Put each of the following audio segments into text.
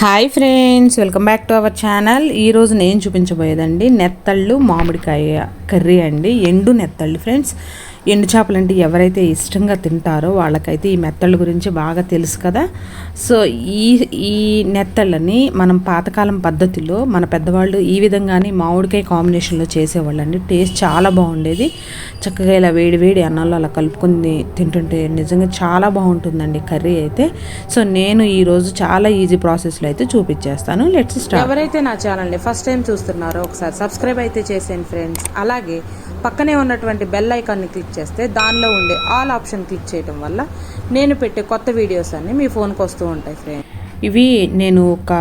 Hi friends welcome back to our channel. ఈరోజు నేను చూపించబోయేదండి నెత్తళ్ళు మామిడికాయ కర్రీ అండి ఎండు నెత్తళ్ళు ఫ్రెండ్స్. ఎండు చేపలు అంటే ఎవరైతే ఇష్టంగా తింటారో వాళ్ళకైతే ఈ మెత్తళ్ళ గురించి బాగా తెలుసు కదా. సో ఈ ఈ నెత్తళ్ళని మనం పాతకాలం పద్ధతిలో మన పెద్దవాళ్ళు ఈ విధంగానే మామిడికాయ కాంబినేషన్లో చేసేవాళ్ళు అండి టేస్ట్ చాలా బాగుండేది. చక్కగా ఇలా వేడి వేడి అన్నంలో అలా కలుపుకుని తింటుంటే నిజంగా చాలా బాగుంటుందండి కర్రీ అయితే. సో నేను ఈరోజు చాలా ఈజీ ప్రాసెస్లో అయితే చూపించేస్తాను. Let's start. ఎవరైతే నా ఛానల్ని ఫస్ట్ టైం చూస్తున్నారో ఒకసారి సబ్స్క్రైబ్ అయితే చేసేయండి ఫ్రెండ్స్. అలాగే పక్కనే ఉన్నటువంటి బెల్ ఐకాన్ని క్లిక్ చేస్తే దానిలో ఉండే ఆల్ ఆప్షన్ క్లిక్ చేయడం వల్ల నేను పెట్టే కొత్త వీడియోస్ అన్నీ మీ ఫోన్కి వస్తూ ఉంటాయి ఫ్రెండ్ ఇవి నేను ఒక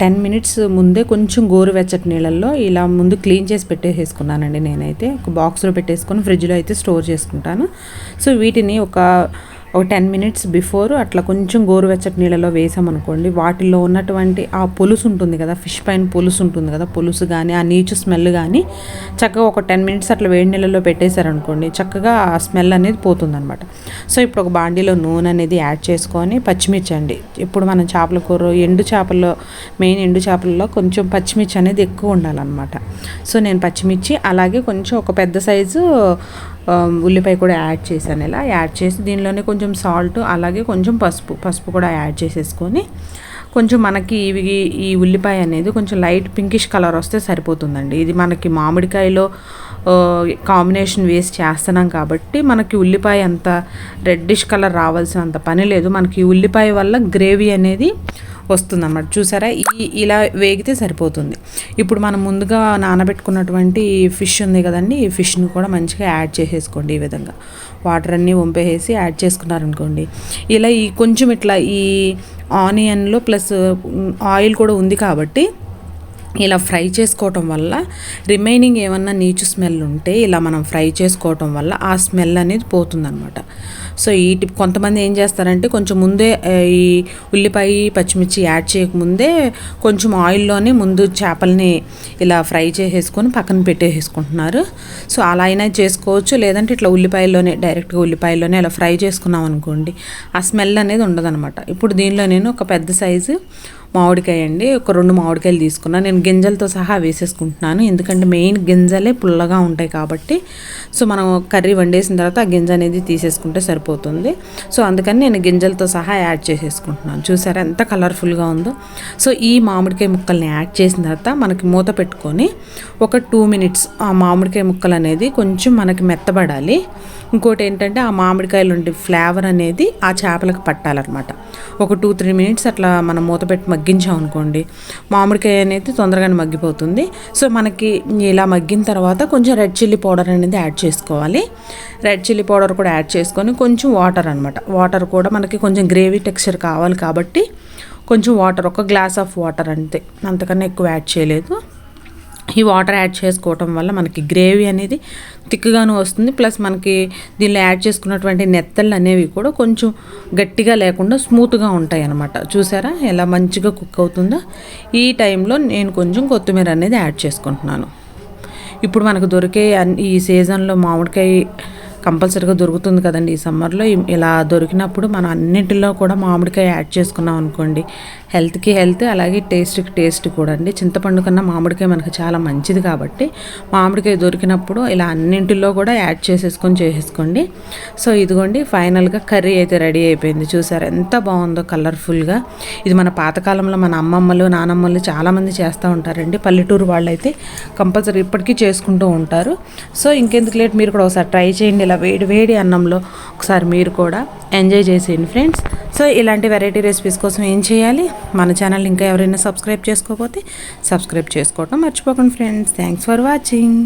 టెన్ మినిట్స్ ముందే కొంచెం గోరువెచ్చటి నీళ్ళల్లో ఇలా ముందు క్లీన్ చేసి పెట్టేసుకున్నానండి నేనైతే. ఒక బాక్స్లో పెట్టేసుకొని ఫ్రిడ్జ్లో అయితే స్టోర్ చేసుకుంటాను. సో వీటిని ఒక ఒక టెన్ మినిట్స్ బిఫోర్ అట్లా కొంచెం గోరువెచ్చటి నీళ్ళలో వేసామనుకోండి వాటిల్లో ఉన్నటువంటి ఆ పులుసు ఉంటుంది కదా ఫిష్ పైన పులుసు ఉంటుంది కదా పులుసు కానీ ఆ నీచు స్మెల్ కానీ చక్కగా ఒక టెన్ మినిట్స్ అట్లా వేడి నీళ్ళలో పెట్టేశారనుకోండి చక్కగా ఆ స్మెల్ అనేది పోతుందనమాట. సో ఇప్పుడు ఒక బాండీలో నూనె అనేది యాడ్ చేసుకొని పచ్చిమిర్చి అండి. ఇప్పుడు మనం చేపల కూర ఎండు చేపల్లో మెయిన్ ఎండు చేపల్లో కొంచెం పచ్చిమిర్చి అనేది ఎక్కువ ఉండాలన్నమాట. సో నేను పచ్చిమిర్చి అలాగే కొంచెం ఒక పెద్ద సైజు Um, ఉల్లిపాయ కూడా యాడ్ చేశాను ఇలా. యాడ్ చేసి దీనిలోనే కొంచెం సాల్ట్ అలాగే కొంచెం పసుపు. పసుపు కూడా యాడ్ చేసేసుకొని కొంచెం మనకి ఇవి ఈ ఉల్లిపాయ అనేది కొంచెం లైట్ పింకిష్ కలర్ వస్తే సరిపోతుందండి. ఇది మనకి మామిడికాయలో కాంబినేషన్ వేసి చేస్తున్నాం కాబట్టి మనకి ఉల్లిపాయ అంత రెడ్డిష్ కలర్ రావాల్సినంత పని లేదు. మనకి ఉల్లిపాయ వల్ల గ్రేవీ అనేది వస్తుందన్నమాట. చూసారా? ఈ ఇలా వేగితే సరిపోతుంది. ఇప్పుడు మనం ముందుగా నానబెట్టుకున్నటువంటి ఫిష్ ఉంది కదండి ఈ ఫిష్ని కూడా మంచిగా యాడ్ చేసేసుకోండి ఈ విధంగా. వాటర్ అన్నీ వంపేసి యాడ్ చేసుకున్నారనుకోండి. ఇలా ఈ కొంచెం ఇట్లా ఈ ఆనియన్లో ప్లస్ ఆయిల్ కూడా ఉంది కాబట్టి ఇలా ఫ్రై చేసుకోవటం వల్ల రిమైనింగ్ ఏమన్నా నీచు స్మెల్ ఉంటే ఇలా మనం ఫ్రై చేసుకోవటం వల్ల ఆ స్మెల్ అనేది పోతుందన్నమాట. సో ఈ టిప్ కొంతమంది ఏం చేస్తారంటే కొంచెం ముందే ఈ ఉల్లిపాయ పచ్చిమిర్చి యాడ్ చేయకముందే కొంచెం ఆయిల్లోనే ముందు చేపల్ని ఇలా ఫ్రై చేసేసుకొని పక్కన పెట్టేసుకుంటున్నారు సో అలా అయినా చేసుకోవచ్చు. లేదంటే ఇట్లా ఉల్లిపాయల్లోనే డైరెక్ట్గా ఉల్లిపాయల్లోనే ఇలా ఫ్రై చేసుకున్నాం అనుకోండి ఆ స్మెల్ అనేది ఉండదనమాట ఇప్పుడు దీనిలో నేను ఒక పెద్ద సైజు మామిడికాయ అండి. ఒక రెండు మామిడికాయలు తీసుకున్నాను నేను గింజలతో సహా వేసేసుకుంటున్నాను. ఎందుకంటే మెయిన్ గింజలే పుల్లగా ఉంటాయి కాబట్టి. సో మనం కర్రీ వండేసిన తర్వాత ఆ గింజ అనేది తీసేసుకుంటే సరిపోతుంది. సో అందుకని నేను గింజలతో సహా యాడ్ చేసేసుకుంటున్నాను. చూసారా ఎంత కలర్ఫుల్గా ఉందో. సో ఈ మామిడికాయ ముక్కల్ని యాడ్ చేసిన తర్వాత మనకి మూత పెట్టుకొని ఒక టూ మినిట్స్ ఆ మామిడికాయ ముక్కలు అనేది కొంచెం మనకి మెత్తబడాలి. ఇంకోటి ఏంటంటే ఆ మామిడికాయలు ఉండే ఫ్లేవర్ అనేది ఆ చేపలకు పట్టాలన్నమాట. ఒక టూ త్రీ మినిట్స్ అట్లా మనం మూత పెట్టి మగ్గించాం అనుకోండి. మామిడికాయ అనేది తొందరగానే మగ్గిపోతుంది. సో మనకి ఇలా మగ్గిన తర్వాత కొంచెం రెడ్ చిల్లీ పౌడర్ అనేది యాడ్ చేసుకోవాలి. రెడ్ చిల్లీ పౌడర్ కూడా యాడ్ చేసుకొని కొంచెం వాటర్ అనమాట వాటర్ కూడా మనకి కొంచెం గ్రేవీ టెక్స్చర్ కావాలి కాబట్టి కొంచెం వాటర్ ఒక గ్లాస్ ఆఫ్ వాటర్ అంతే. అంతకన్నా ఎక్కువ యాడ్ చేయలేదు. ఈ వాటర్ యాడ్ చేసుకోవటం వల్ల మనకి గ్రేవీ అనేది థిక్గాను వస్తుంది. ప్లస్ మనకి దీనిలో యాడ్ చేసుకున్నటువంటి నెత్తళ్ళు అనేవి కూడా కొంచెం గట్టిగా లేకుండా స్మూత్గా ఉంటాయి అన్నమాట చూసారా? ఎలా మంచిగా కుక్ అవుతుందో? ఈ టైంలో నేను కొంచెం కొత్తిమీర అనేది యాడ్ చేసుకుంటున్నాను. ఇప్పుడు మనకు దొరికే ఈ సీజన్లో మామిడికాయ కంపల్సరీగా దొరుకుతుంది కదండి ఈ సమ్మర్లో. ఇలా దొరికినప్పుడు మనం అన్నింటిలో కూడా మామిడికాయ యాడ్ చేసుకున్నాం అనుకోండి. హెల్త్కి హెల్త్ అలాగే టేస్ట్కి టేస్ట్ కూడా అండి. చింతపండు కన్నా మామిడికాయ మనకు చాలా మంచిది కాబట్టి మామిడికాయ దొరికినప్పుడు ఇలా అన్నింటిలో కూడా యాడ్ చేసేసుకొని చేసేసుకోండి. సో ఇదిగోండి ఫైనల్గా కర్రీ అయితే రెడీ అయిపోయింది. చూసారు ఎంత బాగుందో కలర్ఫుల్గా. ఇది మన పాతకాలంలో మన అమ్మమ్మలు నానమ్మలు చాలామంది చేస్తూ ఉంటారండి. పల్లెటూరు వాళ్ళు అయితే కంపల్సరీ ఇప్పటికీ చేసుకుంటూ ఉంటారు. సో ఇంకెందుకు లేట్ మీరు కూడా ఒకసారి ట్రై చేయండి. ఇలా వేడి వేడి అన్నంలో ఒకసారి మీరు కూడా ఎంజాయ్ చేసేయండి ఫ్రెండ్స్. సో ఇలాంటి వెరైటీ రెసిపీస్ కోసం ఏం చేయాలి? మన ఛానల్ ఇంకా ఎవరైనా సబ్స్క్రైబ్ చేసుకోకపోతే సబ్స్క్రైబ్ చేసుకోవటం మర్చిపోకండి ఫ్రెండ్స్. Thanks for watching.